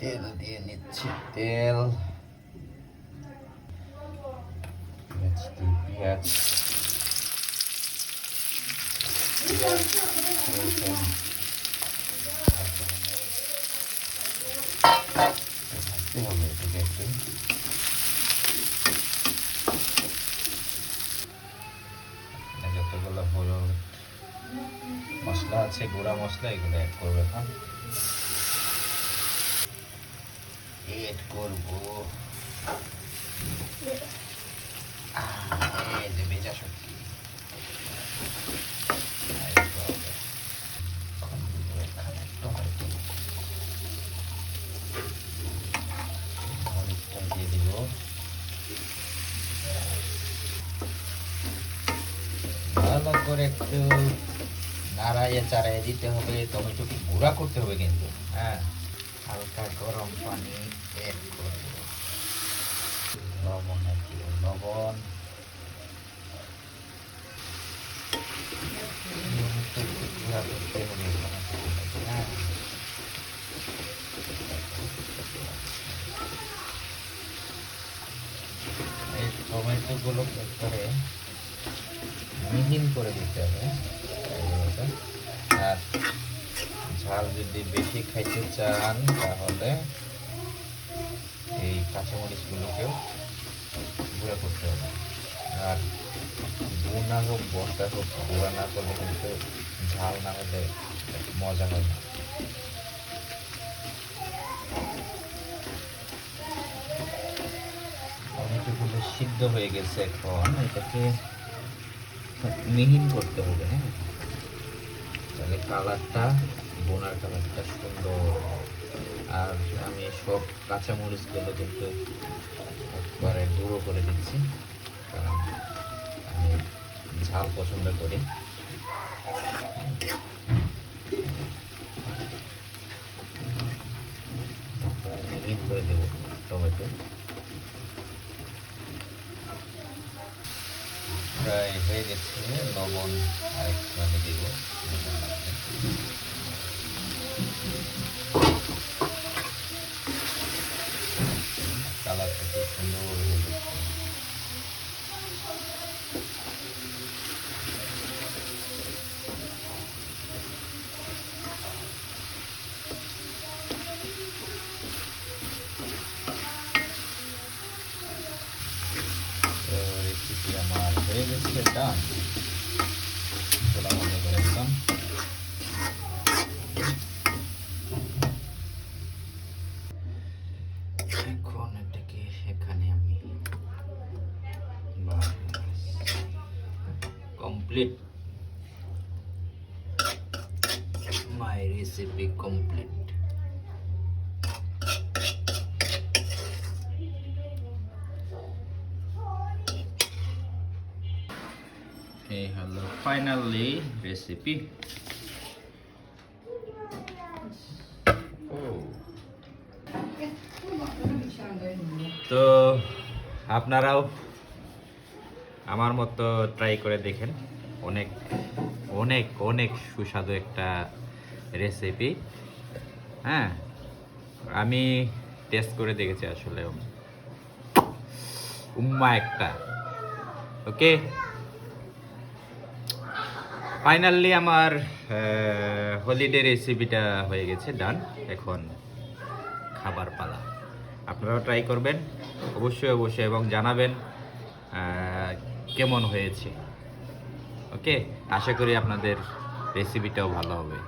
তেল দিয়ে নিচ্ছি তেল। পেঁয়াজ দিই পেঁয়াজ। যতগুলো হলুদ মশলা আছে গুঁড়া মশলা এগুলো অ্যাড করবে হ্যাঁ? এড করব। ভালো করে একটু নাড়াইয়ে চাড়াইয়ে দিতে হবে টমেটোকে গুঁড়া করতে হবে কিন্তু। হ্যাঁ। হালকা গরম পানি এড করব লবণ। লবণ টমেটোগুলো করে মিহিন করে দিতে হবে। আর ঝাল যদি বেশি খাইতে চান, তাহলে এই কাঁচামরিচগুলোকেও গুঁড়া করতে হবে। আর গুঁড়া হোক, বর্তা হোক, গুঁড়া না করলে কিন্তু ঝাল না হলে মজা হয় না। টমেটোগুলো সিদ্ধ হয়ে গেছে এখন, এটাকে মিহিন করতে হবে হ্যাঁ? তাহলে কালারটা বোনার কালারটা সুন্দর আর আমি সব কাঁচামরিচগুলো কিন্তু একবারে গুঁড়ো করে দিচ্ছি, কারণ আমি ঝাল পছন্দ করি। করে দেবো টমেটো। প্রায় হয়ে গেছে, লবণ আরেকটু আমি দিব। কালারটা খুব সুন্দর হয়ে গেছে তো রেসিপি আমার হয়ে গেছে ডান চোলা বন্ধ করে দিলাম এখন এটাকে এখানে আমি কমপ্লিট মাই রেসিপি কমপ্লিট এই হলো ফাইনালি রেসিপি তো আপনারাও আমার মতো ট্রাই করে দেখেন। অনেক অনেক অনেক সুস্বাদু একটা রেসিপি হ্যাঁ আমি টেস্ট করে দেখেছি আসলে। উম্মা একটা। ওকে? ফাইনালি আমার হলিডে রেসিপিটা হয়ে গেছে ডান এখন খাবার পালা। আপনারাও ট্রাই করবেন। অবশ্যই অবশ্যই এবং জানাবেন কেমন হয়েছে। ওকে আশা করি আপনাদের রেসিপিটাও ভালো হবে।